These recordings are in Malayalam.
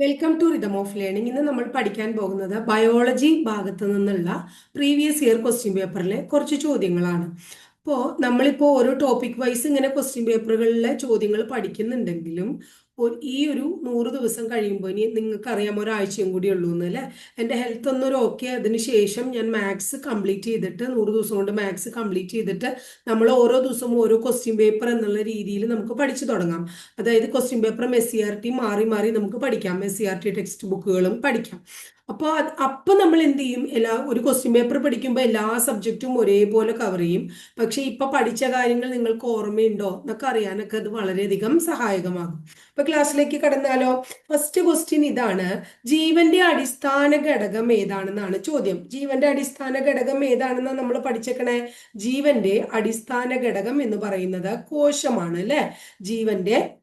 Welcome to rhythm of learning ഇന്ന് നമ്മൾ പഠിക്കാൻ പോകുന്നത് ബയോളജി ഭാഗത്ത് നിന്നുള്ള പ്രീവിയസ് ഇയർ ക്വസ്റ്റ്യൻ പേപ്പറിലെ കുറച്ച് ചോദ്യങ്ങളാണ്. അപ്പോൾ നമ്മളിപ്പോൾ ഓരോ ടോപ്പിക് വൈസ് ഇങ്ങനെ ക്വസ്റ്റ്യൻ പേപ്പറുകളിലെ ചോദ്യങ്ങൾ പഠിക്കുന്നുണ്ടെങ്കിലും ഈ ഒരു നൂറ് ദിവസം കഴിയുമ്പോൾ ഇനി നിങ്ങൾക്കറിയാം ഒരാഴ്ചയും കൂടി ഉള്ളൂ എന്ന് അല്ലേ? എന്റെ ഹെൽത്ത് ഒന്നൊരു ഓക്കെ അതിന് ശേഷം ഞാൻ മാത്സ് കംപ്ലീറ്റ് ചെയ്തിട്ട് നൂറ് ദിവസം കൊണ്ട് മാത്സ് കംപ്ലീറ്റ് ചെയ്തിട്ട് നമ്മൾ ഓരോ ദിവസവും ഓരോ ക്വസ്റ്റ്യൻ പേപ്പർ എന്നുള്ള രീതിയിൽ നമുക്ക് പഠിച്ചു തുടങ്ങാം. അതായത് ക്വസ്റ്റ്യൻ പേപ്പറും എസ് സി ആർ ടി മാറി മാറി നമുക്ക് പഠിക്കാം. S C R T text ബുക്കുകളും പഠിക്കാം. അപ്പോൾ അപ്പം നമ്മൾ എന്ത് ചെയ്യും? എല്ലാ ഒരു ക്വസ്റ്റ്യൻ പേപ്പർ പഠിക്കുമ്പോൾ എല്ലാ സബ്ജക്റ്റും ഒരേപോലെ കവർ ചെയ്യും. പക്ഷേ ഇപ്പം പഠിച്ച കാര്യങ്ങൾ നിങ്ങൾക്ക് ഓർമ്മയുണ്ടോ? എന്നൊക്കെ അറിയാനൊക്കെ അത് വളരെയധികം സഹായകമാകും. അപ്പൊ ക്ലാസ്സിലേക്ക് കടന്നാലോ? ഫസ്റ്റ് ക്വസ്റ്റ്യൻ ഇതാണ്. ജീവന്റെ അടിസ്ഥാന ഘടകം ഏതാണെന്നാണ് ചോദ്യം. ജീവന്റെ അടിസ്ഥാന ഘടകം ഏതാണെന്നാണ് നമ്മൾ പഠിച്ചേക്കണേ? ജീവന്റെ അടിസ്ഥാന ഘടകം എന്ന് പറയുന്നത് കോശമാണ് അല്ലെ? ജീവന്റെ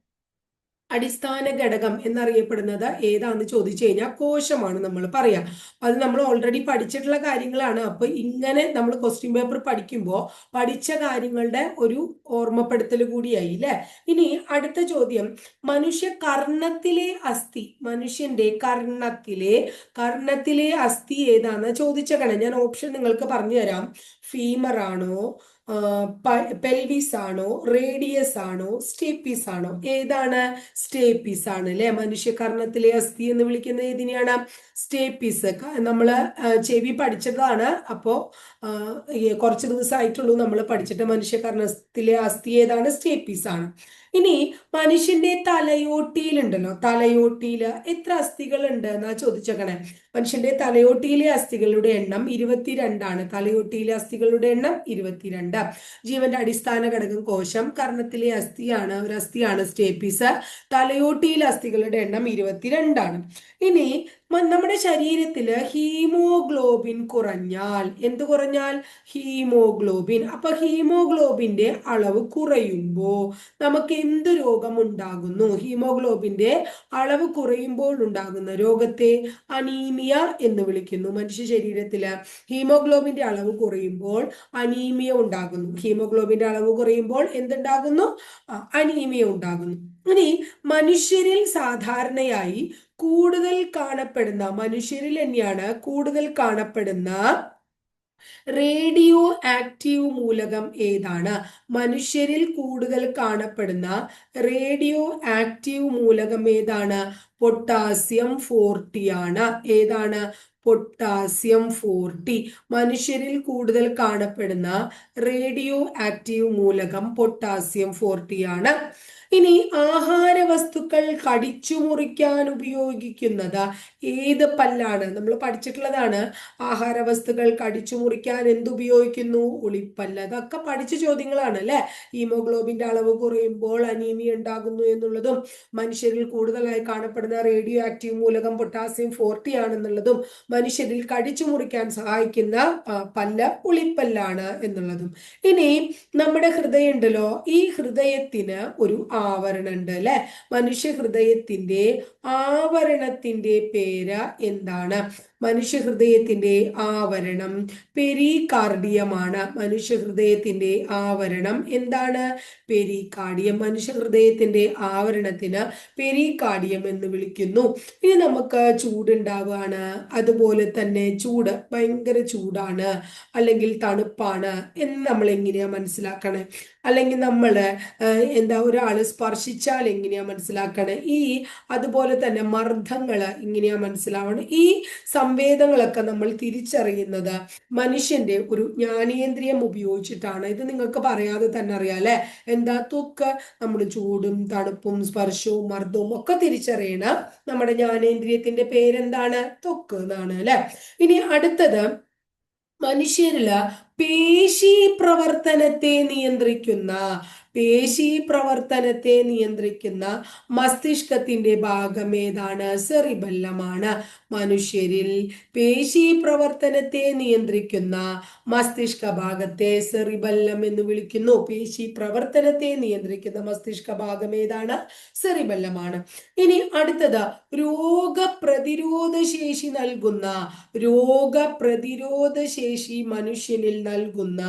അടിസ്ഥാന ഘടകം എന്നറിയപ്പെടുന്നത് ഏതാന്ന് ചോദിച്ചു കഴിഞ്ഞാൽ കോശമാണ് നമ്മൾ പറയാ. അത് നമ്മൾ ഓൾറെഡി പഠിച്ചിട്ടുള്ള കാര്യങ്ങളാണ്. അപ്പൊ ഇങ്ങനെ നമ്മൾ ക്വസ്റ്റ്യൻ പേപ്പർ പഠിക്കുമ്പോൾ പഠിച്ച കാര്യങ്ങളുടെ ഒരു ഓർമ്മപ്പെടുത്തൽ കൂടിയായി അല്ലെ ഇനി അടുത്ത ചോദ്യം. മനുഷ്യ കർണത്തിലെ അസ്ഥി മനുഷ്യന്റെ കർണത്തിലെ കർണത്തിലെ അസ്ഥി ഏതാന്ന് ചോദിച്ചേക്കണം ഞാൻ ഓപ്ഷൻ നിങ്ങൾക്ക് പറഞ്ഞു തരാം പെൽവിസ് ആണോ റേഡിയസ് ആണോ സ്റ്റേപ്പീസ് ആണോ? ഏതാണ് സ്റ്റേപ്പീസ് ആണ് അല്ലെ മനുഷ്യകർണത്തിലെ അസ്ഥി എന്ന് വിളിക്കുന്നത് ഏതിനെയാണ്? സ്റ്റേപ്പീസ് നമ്മൾ ചെവി പഠിച്ചതാണ്. അപ്പോ കുറച്ച് ദിവസമായിട്ടുള്ളൂ നമ്മൾ പഠിച്ചിട്ട് മനുഷ്യകർണത്തിലെ അസ്ഥി ഏതാണ്? സ്റ്റേപ്പീസ് ആണ്. ഇനി മനുഷ്യന്റെ തലയോട്ടിയിലുണ്ടല്ലോ. തലയോട്ടിയിൽ എത്ര അസ്ഥികൾ ഉണ്ട് എന്നാ ചോദിച്ചേക്കണെ. മനുഷ്യന്റെ തലയോട്ടിയിലെ അസ്ഥികളുടെ എണ്ണം ഇരുപത്തിരണ്ടാണ്. തലയോട്ടിയിലെ അസ്ഥികളുടെ എണ്ണം ഇരുപത്തിരണ്ട്. ജീവന്റെ അടിസ്ഥാന ഘടകം കോശം കർണത്തിലെ അസ്ഥിയാണ് ഒരു അസ്ഥിയാണ് സ്റ്റേപ്പീസ് തലയോട്ടിയിലെ അസ്ഥികളുടെ എണ്ണം ഇരുപത്തിരണ്ടാണ്. ഇനി നമ്മുടെ ശരീരത്തിൽ ഹീമോഗ്ലോബിൻ കുറഞ്ഞാൽ എന്ത് കുറഞ്ഞാൽ? ഹീമോഗ്ലോബിൻ. അപ്പൊ ഹീമോഗ്ലോബിന്റെ അളവ് കുറയുമ്പോ നമുക്ക് എന്ത് രോഗം ഉണ്ടാകുന്നു ഹീമോഗ്ലോബിന്റെ അളവ് കുറയുമ്പോൾ ഉണ്ടാകുന്ന രോഗത്തെ അനീമിയ എന്ന് വിളിക്കുന്നു മനുഷ്യ ശരീരത്തിൽ. ഹീമോഗ്ലോബിന്റെ അളവ് കുറയുമ്പോൾ അനീമിയ ഉണ്ടാകുന്നു. ഹീമോഗ്ലോബിന്റെ അളവ് കുറയുമ്പോൾ എന്തുണ്ടാകുന്നു? അനീമിയ ഉണ്ടാകുന്നു. ഇനി മനുഷ്യരിൽ സാധാരണയായി കൂടുതൽ കാണപ്പെടുന്ന മനുഷ്യരിൽ തന്നെയാണ് കൂടുതൽ കാണപ്പെടുന്ന റേഡിയോ ആക്റ്റീവ് മൂലകം ഏതാണ്? മനുഷ്യരിൽ കൂടുതൽ കാണപ്പെടുന്ന റേഡിയോ ആക്റ്റീവ് മൂലകം ഏതാണ്? പൊട്ടാസ്യം ഫോർട്ടി ആണ്. ഏതാണ്? Potassium forty. മനുഷ്യരിൽ കൂടുതൽ കാണപ്പെടുന്ന റേഡിയോ ആക്റ്റീവ് മൂലകം പൊട്ടാസ്യം ഫോർട്ടി ആണ്. ഇനി ആഹാര വസ്തുക്കൾ കടിച്ചു മുറിക്കാൻ ഉപയോഗിക്കുന്നത് ഏത് പല്ലാണ്? നമ്മൾ പഠിച്ചിട്ടുള്ളതാണ് ആഹാര വസ്തുക്കൾ കടിച്ചു മുറിക്കാൻ എന്തുപയോഗിക്കുന്നു? ഉളിപ്പല്ല്. അതൊക്കെ പഠിച്ച ചോദ്യങ്ങളാണ് അല്ലെ? ഹീമോഗ്ലോബിന്റെ അളവ് കുറയുമ്പോൾ അനീമിയ ഉണ്ടാകുന്നു എന്നുള്ളതും മനുഷ്യരിൽ കൂടുതലായി കാണപ്പെടുന്ന റേഡിയോ ആക്റ്റീവ് മൂലകം പൊട്ടാസ്യം ഫോർട്ടി ആണെന്നുള്ളതും മനുഷ്യരിൽ കടിച്ചു മുറിക്കാൻ സഹായിക്കുന്ന പല്ല് ഉളിപ്പല്ലാണ് എന്നുള്ളതും. ഇനി നമ്മുടെ ഹൃദയം ഉണ്ടല്ലോ ഈ ഹൃദയത്തിന് ഒരു ആവരണം ഉണ്ട് അല്ലെ? മനുഷ്യ ഹൃദയത്തിന്റെ ആവരണത്തിന്റെ പേര് എന്താണ്? മനുഷ്യ ഹൃദയത്തിന്റെ ആവരണം പെരികാർഡിയമാണ്. മനുഷ്യഹൃദയത്തിന്റെ ആവരണം എന്താണ്? പെരികാർഡിയം മനുഷ്യഹൃദയത്തിന്റെ ആവരണത്തിന് പെരികാർഡിയം എന്ന് വിളിക്കുന്നു. ഇനി നമുക്ക് ചൂടുണ്ടാവുകയാണ് അതുപോലെ തന്നെ ചൂട് ഭയങ്കര ചൂടാണ്. അല്ലെങ്കിൽ തണുപ്പാണ് എന്ന് നമ്മൾ എങ്ങനെയാ മനസ്സിലാക്കണേ? അല്ലെങ്കിൽ നമ്മൾ എന്താ ഒരാൾ സ്പർശിച്ചാൽ എങ്ങനെയാ മനസ്സിലാക്കണേ? ഈ അതുപോലെ തന്നെ മർദ്ദങ്ങൾ എങ്ങനെയാ മനസ്സിലാവണം? ഈ സംവേദങ്ങളൊക്കെ നമ്മൾ തിരിച്ചറിയുന്നത് മനുഷ്യന്റെ ഒരു ജ്ഞാനേന്ദ്രിയം ഉപയോഗിച്ചിട്ടാണ്. ഇത് നിങ്ങൾക്ക് പറയാതെ തന്നെ അറിയാം അല്ലെ? എന്താ? തൊക്ക് നമ്മൾ ചൂടും തണുപ്പും സ്പർശവും മർദ്ദവും ഒക്കെ തിരിച്ചറിയണ. നമ്മുടെ ജ്ഞാനേന്ദ്രിയത്തിന്റെ പേരെന്താണ്? തൊക്ക് എന്നാണ് അല്ലെ? ഇനി അടുത്തത് മനുഷ്യരിൽ പേശി പ്രവർത്തനത്തെ നിയന്ത്രിക്കുന്ന പേശി പ്രവർത്തനത്തെ നിയന്ത്രിക്കുന്ന മസ്തിഷ്കത്തിന്റെ ഭാഗം ഏതാണ്? സെറിബല്ലമാണ്. മനുഷ്യരിൽ പേശി പ്രവർത്തനത്തെ നിയന്ത്രിക്കുന്ന മസ്തിഷ്ക ഭാഗത്തെ സെറിബല്ലം എന്ന് വിളിക്കുന്നു. പേശി പ്രവർത്തനത്തെ നിയന്ത്രിക്കുന്ന മസ്തിഷ്ക ഭാഗം ഏതാണ്? സെറിബല്ലമാണ്. ഇനി അടുത്തത് രോഗപ്രതിരോധ ശേഷി നൽകുന്ന രോഗപ്രതിരോധ ശേഷി മനുഷ്യനിൽ നൽകുന്ന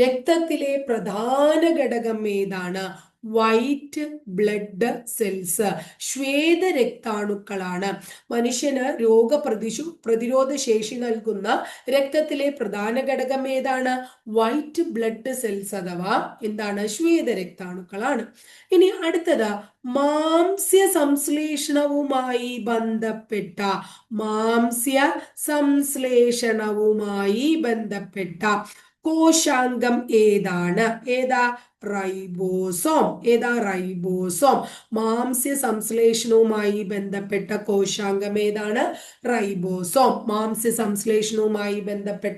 രക്തത്തിലെ പ്രധാന ഘടകം ഏതാണ്? വൈറ്റ് ബ്ലഡ് സെൽസ് ശ്വേത രക്താണുക്കളാണ്. മനുഷ്യന് രോഗപ്രതിശു പ്രതിരോധ ശേഷി നൽകുന്ന രക്തത്തിലെ പ്രധാന ഘടകം ഏതാണ്? വൈറ്റ് ബ്ലഡ് സെൽസ് അഥവാ എന്താണ്? ശ്വേത രക്താണുക്കളാണ്. ഇനി അടുത്തത് മാംസ്യ സംശ്ലേഷണവുമായി ബന്ധപ്പെട്ട മാംസ്യ സംശ്ലേഷണവുമായി ബന്ധപ്പെട്ട കോശാംഗം ഏതാണ്? ഏതാ? റൈബോസോം. ഏതാ റൈബോസോം? മാംസ്യ സംശ്ലേഷണവുമായി ബന്ധപ്പെട്ട കോശാംഗം ഏതാണ്? റൈബോസോം. മാംസ്യ സംശ്ലേഷണവുമായി ബന്ധപ്പെട്ട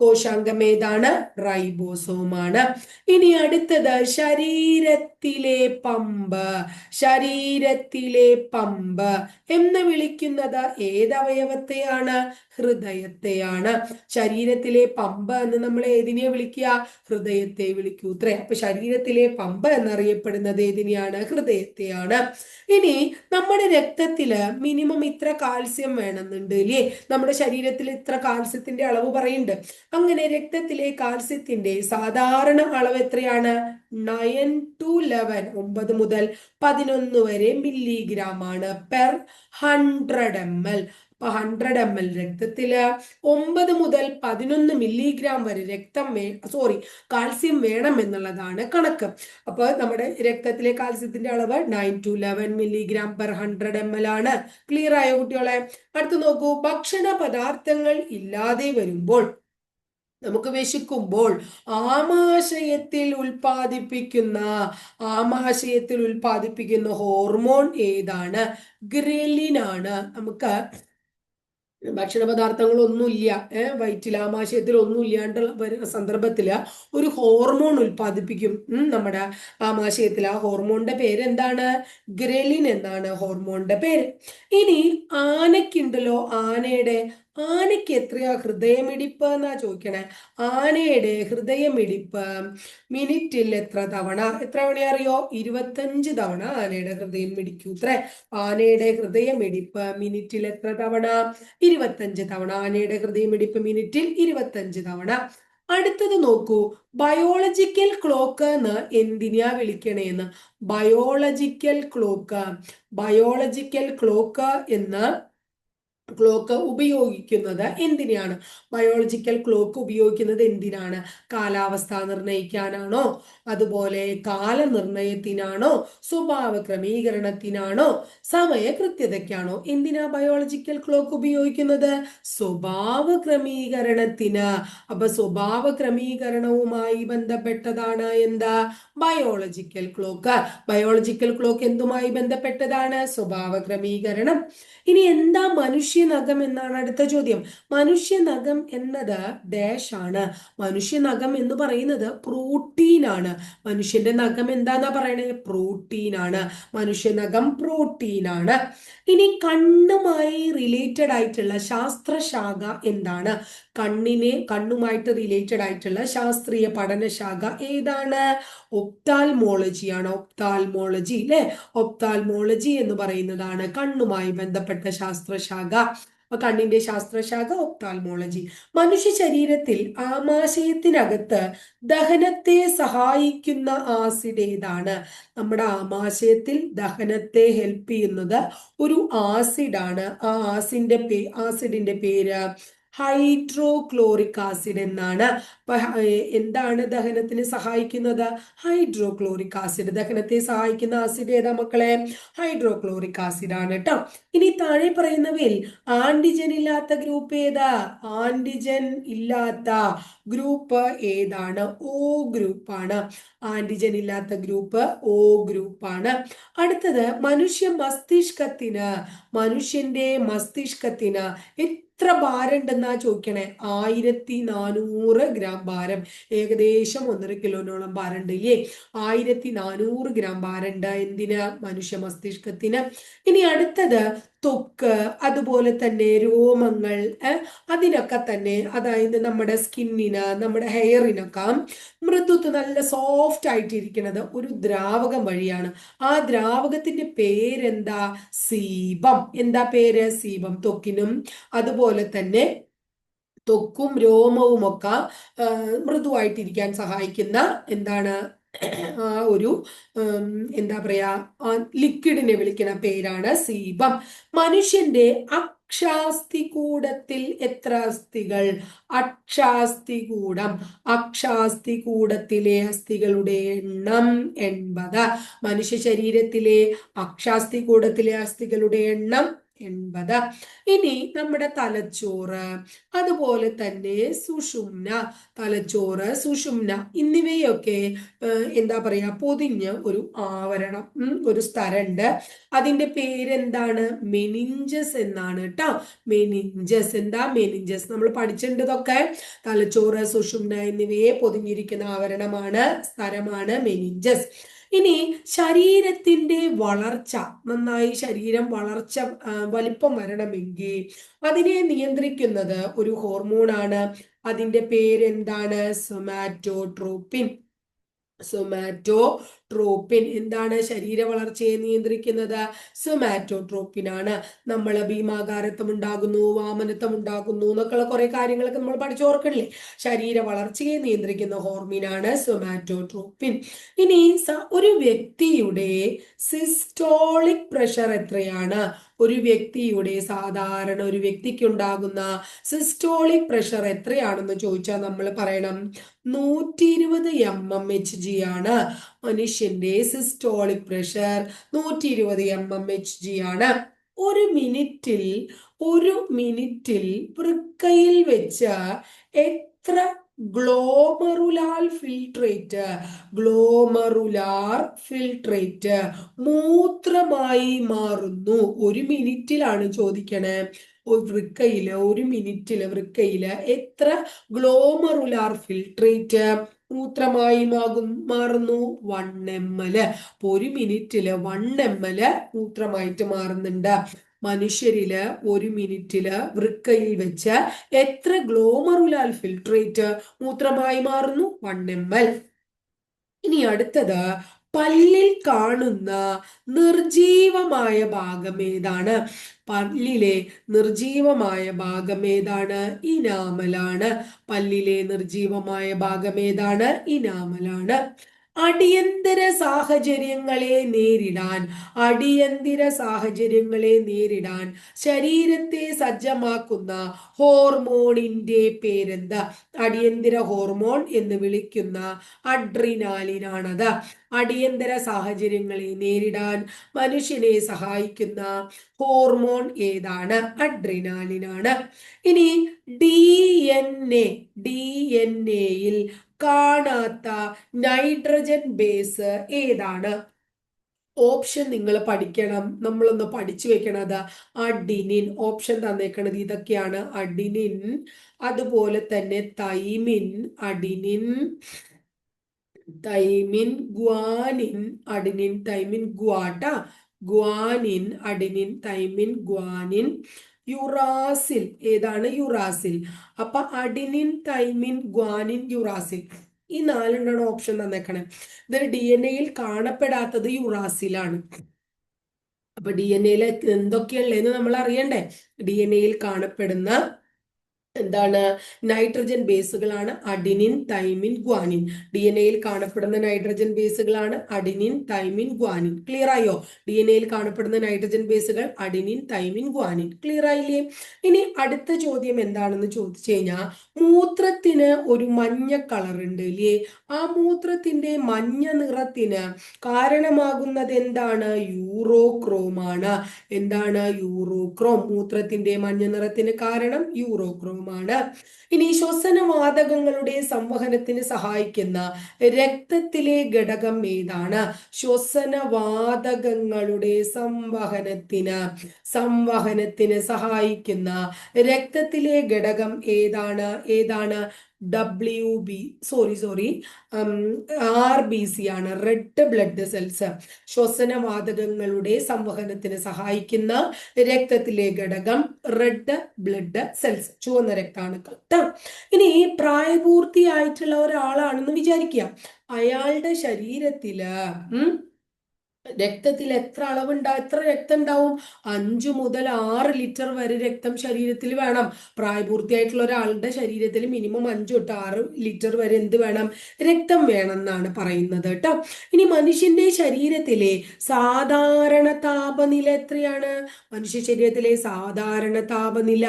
കോശാംഗം ഏതാണ്? റൈബോസോമാണ്. ഇനി അടുത്തത് ശരീരത്തിലെ പമ്പ്. ശരീരത്തിലെ പമ്പ്. എന്ന് വിളിക്കുന്നത് ഏതവയവത്തെയാണ്? ഹൃദയത്തെയാണ്. ശരീരത്തിലെ പമ്പ് എന്ന് നമ്മൾ ഏതിനെ വിളിക്കുക? ഹൃദയത്തെ വിളിക്കൂ ഇത്രേ അപ്പൊ ശരീരത്തിലെ പമ്പ എന്നറിയപ്പെടുന്നത് ഏതിനെയാണ്? ഹൃദയത്തെയാണ്. ഇനി നമ്മുടെ രക്തത്തിൽ മിനിമം ഇത്ര കാൽസ്യം വേണമെന്നുണ്ട് ഇല്ലേ? നമ്മുടെ ശരീരത്തിൽ ഇത്ര കാൽസ്യത്തിന്റെ അളവ് പറയുന്നുണ്ട്. അങ്ങനെ രക്തത്തിലെ കാൽസ്യത്തിന്റെ സാധാരണ അളവ് എത്രയാണ്? നയൻ ടു ലെവൻ ഒമ്പത് മുതൽ പതിനൊന്ന് വരെ മില്ലിഗ്രാം ആണ് പെർ ഹൺഡ്രഡ് എം എൽ അപ്പൊ ഹൺഡ്രഡ് എം എൽ രക്തത്തിൽ ഒമ്പത് മുതൽ പതിനൊന്ന് മില്ലിഗ്രാം വരെ രക്തം വേ സോറി കാൽസ്യം വേണം എന്നുള്ളതാണ് കണക്ക്. അപ്പൊ നമ്മുടെ രക്തത്തിലെ കാൽസ്യത്തിന്റെ അളവ് nine to eleven milligram per hundred M L ആണ്. ക്ലിയർ ആയോ കുട്ടികളെ? അടുത്ത് നോക്കൂ ഭക്ഷണ പദാർത്ഥങ്ങൾ ഇല്ലാതെ വരുമ്പോൾ നമുക്ക് വിശക്കുമ്പോൾ ആമാശയത്തിൽ ഉൽപ്പാദിപ്പിക്കുന്ന ആമാശയത്തിൽ ഉൽപ്പാദിപ്പിക്കുന്ന ഹോർമോൺ ഏതാണ്? ഗ്രലിനാണ് നമുക്ക് ഭക്ഷണ പദാർത്ഥങ്ങളൊന്നുമില്ല ഏഹ് വയറ്റിൽ ആമാശയത്തിൽ ഒന്നും ഇല്ലാണ്ടുള്ള സന്ദർഭത്തിൽ ഒരു ഹോർമോൺ ഉൽപ്പാദിപ്പിക്കും നമ്മുടെ ആമാശയത്തിൽ ആ ഹോർമോണിന്റെ പേര് എന്താണ് ഗ്രലിൻ എന്നാണ് ഹോർമോണിന്റെ പേര്. ഇനി ആനയ്ക്കുണ്ടല്ലോ ആനയുടെ ആനയ്ക്ക് എത്രയാ ഹൃദയമിടിപ്പ് എന്നാ ചോദിക്കണേ? ആനയുടെ ഹൃദയമിടിപ്പ് മിനിറ്റിൽ എത്ര തവണ? എത്ര തവണ അറിയോ ഇരുപത്തഞ്ച് തവണ ആനയുടെ ഹൃദയം മിടിക്കൂ അത്രേ. ആനയുടെ ഹൃദയമിടിപ്പ് മിനിറ്റിൽ എത്ര തവണ? ഇരുപത്തഞ്ച് തവണ. ആനയുടെ ഹൃദയമിടിപ്പ് മിനിറ്റിൽ ഇരുപത്തഞ്ച് തവണ. അടുത്തത് നോക്കൂ. ബയോളജിക്കൽ ക്ലോക്ക് എന്ന് എന്തിനാ വിളിക്കണേന്ന്? Biological clock. ബയോളജിക്കൽ ക്ലോക്ക് എന്ന് ക്ലോക്ക് ഉപയോഗിക്കുന്നത് എന്തിനാണ്? ബയോളജിക്കൽ ക്ലോക്ക് ഉപയോഗിക്കുന്നത് എന്തിനാണ്? കാലാവസ്ഥ നിർണയിക്കാനാണോ? അതുപോലെ കാലനിർണയത്തിനാണോ സ്വഭാവ ക്രമീകരണത്തിനാണോ സമയ കൃത്യതയ്ക്കാണോ എന്തിനാ ബയോളജിക്കൽ ക്ലോക്ക് ഉപയോഗിക്കുന്നത്? സ്വഭാവ ക്രമീകരണത്തിന് അപ്പൊ സ്വഭാവ ക്രമീകരണവുമായി ബന്ധപ്പെട്ടതാണ് എന്താ? ബയോളജിക്കൽ ക്ലോക്ക് ബയോളജിക്കൽ ക്ലോക്ക് എന്തുമായി ബന്ധപ്പെട്ടതാണ്? സ്വഭാവ ക്രമീകരണം ഇനി എന്താ മനുഷ്യനഖം എന്നാണ് അടുത്ത ചോദ്യം. മനുഷ്യനഖം എന്നത് ഡാഷാണ് മനുഷ്യനഖം എന്ന് പറയുന്നത് പ്രോട്ടീൻ ആണ്. മനുഷ്യന്റെ നഖം എന്താന്നാ പറയണേ? പ്രോട്ടീൻ ആണ്. മനുഷ്യനഖം പ്രോട്ടീൻ ആണ്. ഇനി കണ്ണുമായി റിലേറ്റഡ് ആയിട്ടുള്ള ശാസ്ത്രശാഖ എന്താണ്? കണ്ണിനെ കണ്ണുമായിട്ട് റിലേറ്റഡ് ആയിട്ടുള്ള ശാസ്ത്രീയ പഠനശാഖ ഏതാണ്? ഒപ്താൽമോളജി ആണ്. ഒപ്താൽമോളജി അല്ലെ ഒപ്താൽമോളജി എന്ന് പറയുന്നതാണ് കണ്ണുമായി ബന്ധപ്പെട്ട ശാസ്ത്രശാഖ. അപ്പൊ കണ്ണിന്റെ ശാസ്ത്രശാഖ ഒപ്താൽമോളജി മനുഷ്യ ശരീരത്തിൽ ആമാശയത്തിനകത്ത് ദഹനത്തെ സഹായിക്കുന്ന ആസിഡ് ഏതാണ്? നമ്മുടെ ആമാശയത്തിൽ ദഹനത്തെ ഹെൽപ്പ് ചെയ്യുന്നത് ഒരു ആസിഡാണ് ആ ആസിഡിന്റെ പേ ആസിഡിന്റെ പേര് ഹൈഡ്രോക്ലോറിക് ആസിഡ് എന്നാണ്. എന്താണ് ദഹനത്തിന് സഹായിക്കുന്നത്? Hydrochloric acid. ദഹനത്തെ സഹായിക്കുന്ന ആസിഡ് ഏതാ മക്കളെ? ഹൈഡ്രോക്ലോറിക് ആസിഡ് ആണ് കേട്ടോ ഇനി താഴെ പറയുന്നവയിൽ ആന്റിജൻ ഇല്ലാത്ത ഗ്രൂപ്പ് ഏതാ? ആന്റിജൻ ഇല്ലാത്ത ഗ്രൂപ്പ് ഏതാണ്? ഓ ഗ്രൂപ്പാണ്. ആന്റിജൻ ഇല്ലാത്ത ഗ്രൂപ്പ് ഓ ഗ്രൂപ്പാണ്. അടുത്തത് മനുഷ്യ മസ്തിഷ്കത്തിന് മനുഷ്യന്റെ മസ്തിഷ്കത്തിന് എത്ര ഭാരം ഉണ്ടെന്നാ ചോദിക്കണേ? ആയിരത്തി നാനൂറ് ഗ്രാം ഭാരം. ഏകദേശം ഒന്നര കിലോനോളം ഭാരം ഉണ്ട് ഇല്ലേ? ആയിരത്തി നാനൂറ് ഗ്രാം ഭാരം ഉണ്ട് എന്തിന്? മനുഷ്യ മസ്തിഷ്കത്തിന്. ഇനി അടുത്തത് ത്വക്ക് അതുപോലെ തന്നെ രോമങ്ങൾ അതിനൊക്കെ തന്നെ അതായത് നമ്മുടെ സ്കിന്നിന് നമ്മുടെ ഹെയറിനൊക്കെ മൃദുത്വം നല്ല സോഫ്റ്റ് ആയിട്ടിരിക്കുന്നത് ഒരു ദ്രാവകം വഴിയാണ്. ആ ദ്രാവകത്തിന്റെ പേരെന്താ? സീബം എന്താ പേര്? സീബം ത്വക്കിനും അതുപോലെ തന്നെ തൊക്കും രോമവും ഒക്കെ മൃദുവായിട്ടിരിക്കാൻ സഹായിക്കുന്ന എന്താണ്? ആ ഒരു എന്താ പറയാ ലിക്വിഡിനെ വിളിക്കുന്ന പേരാണ് സീബം മനുഷ്യന്റെ അക്ഷാസ്തികൂടത്തിൽ എത്ര അസ്ഥികൾ? അക്ഷാസ്തികൂടം അക്ഷാസ്തികൂടത്തിലെ അസ്ഥികളുടെ എണ്ണം എൺപത്. മനുഷ്യ ശരീരത്തിലെ അക്ഷാസ്തികൂടത്തിലെ അസ്ഥികളുടെ എണ്ണം എൺപത്. ഇനി നമ്മുടെ തലച്ചോറ് അതുപോലെ തന്നെ സുഷുമ്ന തലച്ചോറ് സുഷുമ്ന എന്നിവയൊക്കെ എന്താ പറയാ പൊതിഞ്ഞ് ഒരു ആവരണം ഒരു സ്ഥലമുണ്ട്. അതിന്റെ പേരെന്താണ്? മെനിഞ്ചസ് എന്നാണ് കേട്ടോ. മെനിഞ്ചസ്. എന്താ മെനിഞ്ചസ്? നമ്മൾ പഠിച്ചിട്ടുണ്ടതൊക്കെ തലച്ചോറ് സുഷുമ്ന എന്നിവയെ പൊതിഞ്ഞിരിക്കുന്ന ആവരണമാണ് സ്ഥലമാണ് മെനിഞ്ചസ്. ഇനി ശരീരത്തിന്റെ വളർച്ച നന്നായി ശരീരം വളർച്ച വലിപ്പം വരണമെങ്കിൽ അതിനെ നിയന്ത്രിക്കുന്നത് ഒരു ഹോർമോണാണ്. അതിന്റെ പേരെന്താണ്? സൊമാറ്റോട്രോപ്പിൻ. സൊമാറ്റോട്രോപ്പിൻ എന്താണ് ശരീര വളർച്ചയെ നിയന്ത്രിക്കുന്നത്? സൊമാറ്റോട്രോപ്പിൻ ആണ് നമ്മൾ ഭീമാകാരത്വം ഉണ്ടാകുന്നു വാമനത്വം ഉണ്ടാകുന്നു എന്നൊക്കെയുള്ള കുറെ കാര്യങ്ങളൊക്കെ നമ്മൾ പഠിച്ചോർക്കണില്ലേ ശരീര വളർച്ചയെ നിയന്ത്രിക്കുന്ന ഹോർമോനാണ് സൊമാറ്റോട്രോപ്പിൻ ഇനി ഒരു വ്യക്തിയുടെ സിസ്റ്റോളിക് പ്രഷർ എത്രയാണ്? ഒരു വ്യക്തിയുടെ സാധാരണ ഒരു വ്യക്തിക്ക് ഉണ്ടാകുന്ന സിസ്റ്റോളിക് പ്രഷർ എത്രയാണെന്ന് ചോദിച്ചാൽ നമ്മൾ പറയണം. നൂറ്റി ഇരുപത് എം എം എച്ച് ജി ആണ്. മനുഷ്യന്റെ സിസ്റ്റോളിക് പ്രഷർ നൂറ്റി ഇരുപത് എം എം എച്ച് ജി ആണ്. ഒരു മിനിറ്റിൽ ഒരു മിനിറ്റിൽ വൃക്കയിൽ വെച്ച് എത്ര ഗ്ലോമറുലാർ ഫിൽട്രേറ്റ് ഗ്ലോമറുലാർ ഫിൽട്രേറ്റ് മൂത്രമായി മാറുന്നു. ഒരു മിനിറ്റിലാണ് ചോദിക്കണേ. വൃക്കയിൽ ഒരു മിനിറ്റിൽ വൃക്കയിൽ എത്ര ഗ്ലോമറുലാർ ഫിൽട്രേറ്റ് മൂത്രമായി മാകും മാറുന്നു? വൺ എം എൽ ഒരു മിനിറ്റിൽ വൺ എം എൽ മൂത്രമായിട്ട് മാറുന്നുണ്ട്. മനുഷ്യരിൽ ഒരു മിനിറ്റിൽ വൃക്കയിൽ വെച്ച് എത്ര ഗ്ലോമറുലാൽ ഫിൽട്രേറ്റ് മൂത്രമായി മാറുന്നു? വൺ എം എൽ ഇനി അടുത്തത് പല്ലിൽ കാണുന്ന നിർജീവമായ ഭാഗം ഏതാണ്? പല്ലിലെ നിർജീവമായ ഭാഗം ഏതാണ്? ഇനാമലാണ്. പല്ലിലെ നിർജീവമായ ഭാഗം ഏതാണ്? ഇനാമലാണ്. അടിയന്തര സാഹചര്യങ്ങളെ നേരിടാൻ അടിയന്തര സാഹചര്യങ്ങളെ നേരിടാൻ ശരീരത്തെ സജ്ജമാക്കുന്ന ഹോർമോണിന്റെ പേരെന്താ? അടിയന്തര ഹോർമോൺ എന്ന് വിളിക്കുന്ന അഡ്രിനാലിനാണത്. അടിയന്തര സാഹചര്യങ്ങളെ നേരിടാൻ മനുഷ്യനെ സഹായിക്കുന്ന ഹോർമോൺ ഏതാണ്? അഡ്രിനാലിനാണ്. ഇനി D N A D N എയിൽ കാണാത്ത നൈട്രജൻ ബേസ് ഏതാണ്? ഓപ്ഷൻ നിങ്ങൾ പഠിക്കണം. നമ്മളൊന്ന് പഠിച്ചു വെക്കണത് അഡിനിൻ ഓപ്ഷൻ തന്നേക്കണത് ഇതൊക്കെയാണ്. അഡിനിൻ അതുപോലെ തന്നെ thymine adenine thymine guanine adenine thymine ഗ്വാട്ട guanine adenine thymine guanine uracil. ഏതാണ് യുറാസിൽ? അപ്പൊ അഡിനിൻ തൈമിൻ ഗ്വാനിൻ യുറാസിൽ. ഈ നാലെണ്ണാണ് ഓപ്ഷൻ തന്നേക്കണേ. ഇത് ഡി എൻ എയിൽ കാണപ്പെടാത്തത് യുറാസിലാണ്. അപ്പൊ ഡി എൻ എയിൽ എന്തൊക്കെയുള്ളതെന്ന് നമ്മൾ അറിയണ്ടേ ഡി എൻ എയിൽ കാണപ്പെടുന്ന എന്താണ്? Nitrogen ബേസുകളാണ് adenine thymine guanine D N എയിൽ കാണപ്പെടുന്ന നൈട്രജൻ ബേസുകളാണ് അഡിനിൻ തൈമിൻ ഗ്വാനിൻ ക്ലിയർ ആയോ? ഡി എൻ എയിൽ കാണപ്പെടുന്ന നൈട്രജൻ ബേസുകൾ അഡിനിൻ തൈമിൻ ഗ്വാനിൻ ക്ലിയർ ആയില്ലേ? ഇനി അടുത്ത ചോദ്യം എന്താണെന്ന് ചോദിച്ചു കഴിഞ്ഞാൽ മൂത്രത്തിന് ഒരു മഞ്ഞ കളർ ഉണ്ട് ഇല്ലേ? ആ മൂത്രത്തിന്റെ മഞ്ഞ നിറത്തിന് കാരണമാകുന്നത് എന്താണ്? യൂറോക്രോമാണ് എന്താണ്? യൂറോക്രോം മൂത്രത്തിന്റെ മഞ്ഞ നിറത്തിന് കാരണം യൂറോക്രോം ആണ് ഇനി ശ്വസനവാതകങ്ങളുടെ സംവഹനത്തിന് സഹായിക്കുന്ന രക്തത്തിലെ ഘടകം ഏതാണ്? ശ്വസനവാതകങ്ങളുടെ സംവഹനത്തിന് സംവഹനത്തിന് സഹായിക്കുന്ന രക്തത്തിലെ ഘടകം ഏതാണ്? ഏതാണ്? W B sorry sorry R B C ആണ്. റെഡ് ബ്ലഡ് സെൽസ് ശ്വസനവാതകങ്ങളുടെ സംവഹനത്തിന് സഹായിക്കുന്ന രക്തത്തിലെ ഘടകം റെഡ് ബ്ലഡ് സെൽസ് ചുവന്ന രക്താണുക്കൾ ഇനി പ്രായപൂർത്തിയായിട്ടുള്ള ഒരാളാണെന്ന് വിചാരിക്കുക. അയാളുടെ ശരീരത്തിൽ രക്തത്തിൽ എത്ര അളവുണ്ടാ എത്ര രക്തം ഉണ്ടാവും അഞ്ചു മുതൽ ആറ് ലിറ്റർ വരെ രക്തം ശരീരത്തിൽ വേണം. പ്രായപൂർത്തിയായിട്ടുള്ള ഒരാളുടെ ശരീരത്തിൽ മിനിമം അഞ്ചു തൊട്ട് ആറ് ലിറ്റർ വരെ എന്ത് വേണം? രക്തം വേണം എന്നാണ് പറയുന്നത് കേട്ടോ. ഇനി മനുഷ്യന്റെ ശരീരത്തിലെ സാധാരണ താപനില എത്രയാണ്? മനുഷ്യ ശരീരത്തിലെ സാധാരണ താപനില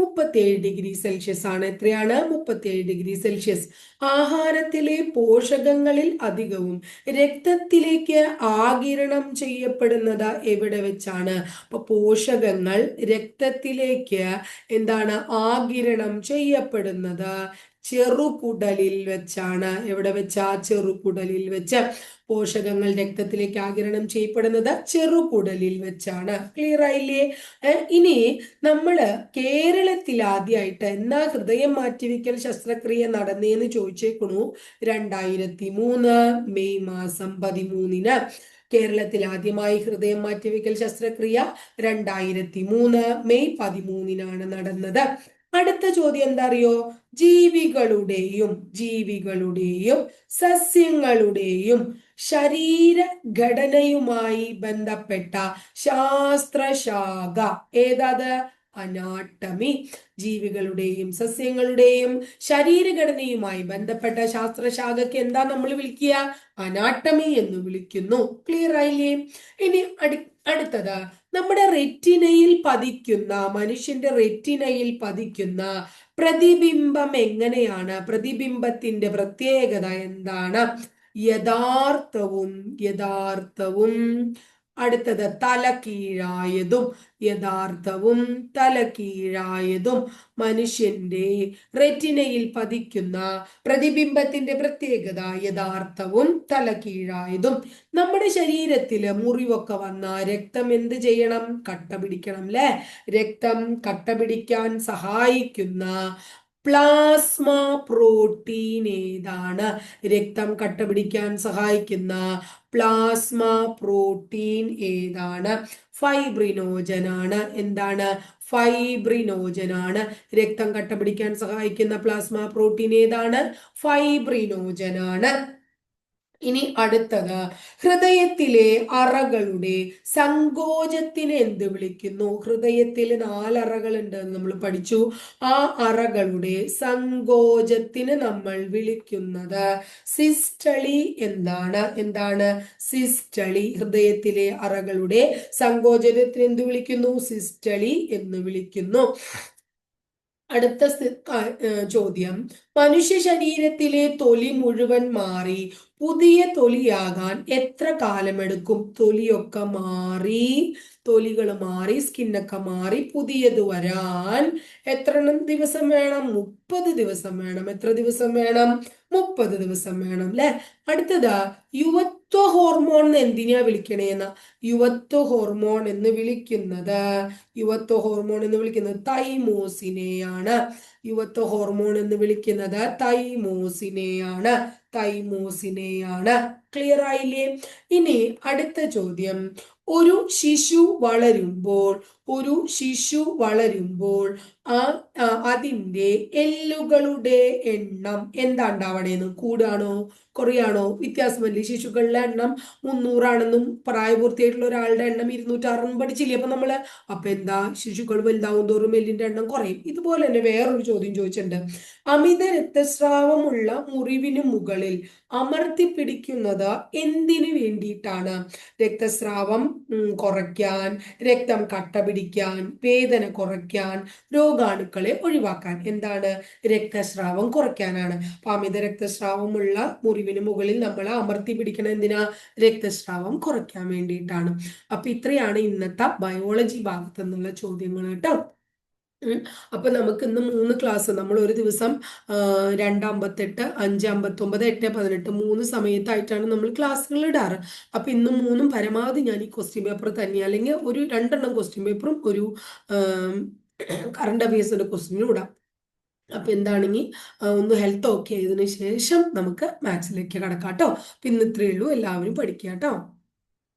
മുപ്പത്തേഴ് ഡിഗ്രി സെൽഷ്യസ് ആണ്. എത്രയാണ്? മുപ്പത്തിയേഴ് ഡിഗ്രി സെൽഷ്യസ്. ആഹാരത്തിലെ പോഷകങ്ങളിൽ അധികവും രക്തത്തിലേക്ക് ആകിരണം ചെയ്യപ്പെടുന്നത് എവിടെ വെച്ചാണ്? അപ്പൊ പോഷകങ്ങൾ രക്തത്തിലേക്ക് എന്താണ്? ആകിരണം ചെയ്യപ്പെടുന്നത്. ചെറുകുടലിൽ വെച്ചാണ്. എവിടെ വെച്ച? ചെറുകുടലിൽ വെച്ച് പോഷകങ്ങൾ രക്തത്തിലേക്ക് ആകിരണം ചെയ്യപ്പെടുന്നത് ചെറുകുടലിൽ വെച്ചാണ്. ക്ലിയർ ആയില്ലേ? ഇനി നമ്മൾ കേരളത്തിൽ ആദ്യമായിട്ട് എന്നാ ഹൃദയം മാറ്റിവെക്കൽ ശസ്ത്രക്രിയ നടന്നേന്ന് ചോദിച്ചേക്കണു. രണ്ടായിരത്തി മൂന്ന് മെയ് മാസം പതിമൂന്നിന് കേരളത്തിൽ ആദ്യമായി ഹൃദയം മാറ്റിവെക്കൽ ശസ്ത്രക്രിയ രണ്ടായിരത്തി മൂന്ന് മെയ് പതിമൂന്നിനാണ് നടന്നത്. അടുത്ത ചോദ്യം എന്താ അറിയോ? ജീവികളുടെയും ജീവികളുടെയും സസ്യങ്ങളുടെയും ശരീരഘടനയുമായി ബന്ധപ്പെട്ട ശാസ്ത്രശാഖ. ഏതാത്? അനാട്ടമി. ജീവികളുടെയും സസ്യങ്ങളുടെയും ശരീരഘടനയുമായി ബന്ധപ്പെട്ട ശാസ്ത്രശാഖയ്ക്ക് എന്താ നമ്മൾ വിളിക്കുക? അനാട്ടമി എന്ന് വിളിക്കുന്നു. ക്ലിയർ ആയില്ലേ? ഇനി അടി അടുത്തത്. നമ്മുടെ റെറ്റിനയിൽ പതിക്കുന്ന മനുഷ്യന്റെ റെറ്റിനയിൽ പതിക്കുന്ന പ്രതിബിംബം എങ്ങനെയാണ്? പ്രതിബിംബത്തിന്റെ പ്രത്യേകത എന്താണ്? യഥാർത്ഥവും യഥാർത്ഥവും. അടുത്തത് തല കീഴായതും യഥാർത്ഥവും തല കീഴായതും മനുഷ്യന്റെ റെറ്റിനയിൽ പതിക്കുന്ന പ്രതിബിംബത്തിന്റെ പ്രത്യേകത യഥാർത്ഥവും തല കീഴായതും നമ്മുടെ ശരീരത്തിൽ മുറിവൊക്കെ വന്ന രക്തം എന്ത് ചെയ്യണം? കട്ട പിടിക്കണം അല്ലെ രക്തം കട്ട പിടിക്കാൻ സഹായിക്കുന്ന പ്ലാസ്മ പ്രോട്ടീൻ ഏതാണ്? രക്തം കട്ടപിടിക്കാൻ സഹായിക്കുന്ന പ്ലാസ്മ പ്രോട്ടീൻ ഏതാണ്? ഫൈബ്രിനോജൻ ആണ് എന്താണ്? ഫൈബ്രിനോജൻ ആണ് രക്തം കട്ടപിടിക്കാൻ സഹായിക്കുന്ന പ്ലാസ്മ പ്രോട്ടീൻ ഏതാണ്? ഫൈബ്രിനോജൻ ആണ് ഇനി അടുത്തത് ഹൃദയത്തിലെ അറകളുടെ സങ്കോചത്തിന് എന്ത് വിളിക്കുന്നു? ഹൃദയത്തിൽ നാലറകൾ ഉണ്ട് നമ്മൾ പഠിച്ചു. ആ അറകളുടെ സങ്കോചത്തിന് നമ്മൾ വിളിക്കുന്നത് സിസ്റ്റളി എന്താണ്? എന്താണ് സിസ്റ്റളി? ഹൃദയത്തിലെ അറകളുടെ സങ്കോചനത്തിന് എന്ത് വിളിക്കുന്നു? സിസ്റ്റളി എന്ന് വിളിക്കുന്നു. അടുത്ത ചോദ്യം. മനുഷ്യ ശരീരത്തിലെ തൊലി മുഴുവൻ മാറി പുതിയ തൊലിയാകാൻ എത്ര കാലമെടുക്കും? തൊലിയൊക്കെ മാറി തൊലികൾ മാറി സ്കിന്നൊക്കെ മാറി പുതിയത് വരാൻ എത്ര ദിവസം വേണം? മുപ്പത് ദിവസം വേണം. എത്ര ദിവസം വേണം? മുപ്പത് ദിവസം വേണം അല്ലെ? അടുത്തതാ യുവത്വ ഹോർമോൺ എന്ന് എന്തിനാ വിളിക്കണേന്ന? യുവത്വ ഹോർമോൺ എന്ന് വിളിക്കുന്നത് യുവത്വ ഹോർമോൺ എന്ന് വിളിക്കുന്നത് തൈമോസിനെയാണ്. യുവത്വ ഹോർമോൺ എന്ന് വിളിക്കുന്നത് തൈമോസിനെയാണ്. തൈമോസിനെയാണ് ക്ലിയർ ആയില്ലേ? ഇനി അടുത്ത ചോദ്യം. ഒരു ശിശു വളരുമ്പോൾ ഒരു ശിശു വളരുമ്പോൾ അതിന്റെ എല്ലുകളുടെ എണ്ണം എന്താ ഉണ്ടാവണേന്ന് കൂടാണോ? കുറയാണോ? വ്യത്യാസമല്ലേ? ശിശുക്കളുടെ എണ്ണം മുന്നൂറാണെന്നും പ്രായപൂർത്തിയായിട്ടുള്ള ഒരാളുടെ എണ്ണം ഇരുന്നൂറ്റാറെന്നും പഠിച്ചില്ലേ? അപ്പൊ നമ്മൾ അപ്പൊ എന്താ? ശിശുക്കൾ വലുതാവും തോറും എല്ലിന്റെ എണ്ണം കുറയും. ഇതുപോലെ തന്നെ വേറൊരു ചോദ്യം ചോദിച്ചിട്ടുണ്ട്. അമിത രക്തസ്രാവമുള്ള മുറിവിന് മുകളിൽ അമർത്തി പിടിക്കുന്നത് എന്തിനു വേണ്ടിയിട്ടാണ്? രക്തസ്രാവം കുറയ്ക്കാൻ രക്തം കട്ട പിടിക്കാൻ വേദന കുറയ്ക്കാൻ രോഗാണുക്കളെ ഒഴിവാക്കാൻ. എന്താണ്? രക്തസ്രാവം കുറയ്ക്കാനാണ്. അപ്പൊ അമിത രക്തസ്രാവമുള്ള മുറിവിന് മുകളിൽ നമ്മൾ അമർത്തി പിടിക്കണം എന്തിനാ? രക്തസ്രാവം കുറയ്ക്കാൻ വേണ്ടിയിട്ടാണ്. അപ്പൊ ഇത്രയാണ് ഇന്നത്തെ ബയോളജി ഭാഗത്തു നിന്നുള്ള ചോദ്യങ്ങൾ കേട്ടോ. അപ്പൊ നമുക്ക് ഇന്ന് മൂന്ന് ക്ലാസ് നമ്മൾ ഒരു ദിവസം രണ്ടമ്പത്തെട്ട് അഞ്ച് അമ്പത്തൊമ്പത് എട്ട് പതിനെട്ട് മൂന്ന് സമയത്തായിട്ടാണ് നമ്മൾ ക്ലാസ്സുകൾ ഇടാറ്. അപ്പൊ ഇന്ന് മൂന്നും പരമാവധി ഞാൻ ഈ ക്വസ്റ്റ്യൻ പേപ്പർ തന്നെ അല്ലെങ്കിൽ ഒരു രണ്ടെണ്ണം ക്വസ്റ്റ്യൻ പേപ്പറും ഒരു കറണ്ട് അഫയേഴ്സിന്റെ ക്വസ്റ്റ്യനും ഇടാം അപ്പൊ എന്താണെങ്കിൽ ഒന്ന് ഹെൽത്ത് ഓക്കെ ആയതിനു ശേഷം നമുക്ക് മാത്സിലേക്ക് കടക്കാം കേട്ടോ ഇന്ന് ഇത്രയേ ഉള്ളൂ. എല്ലാവരും പഠിക്കുക കേട്ടോ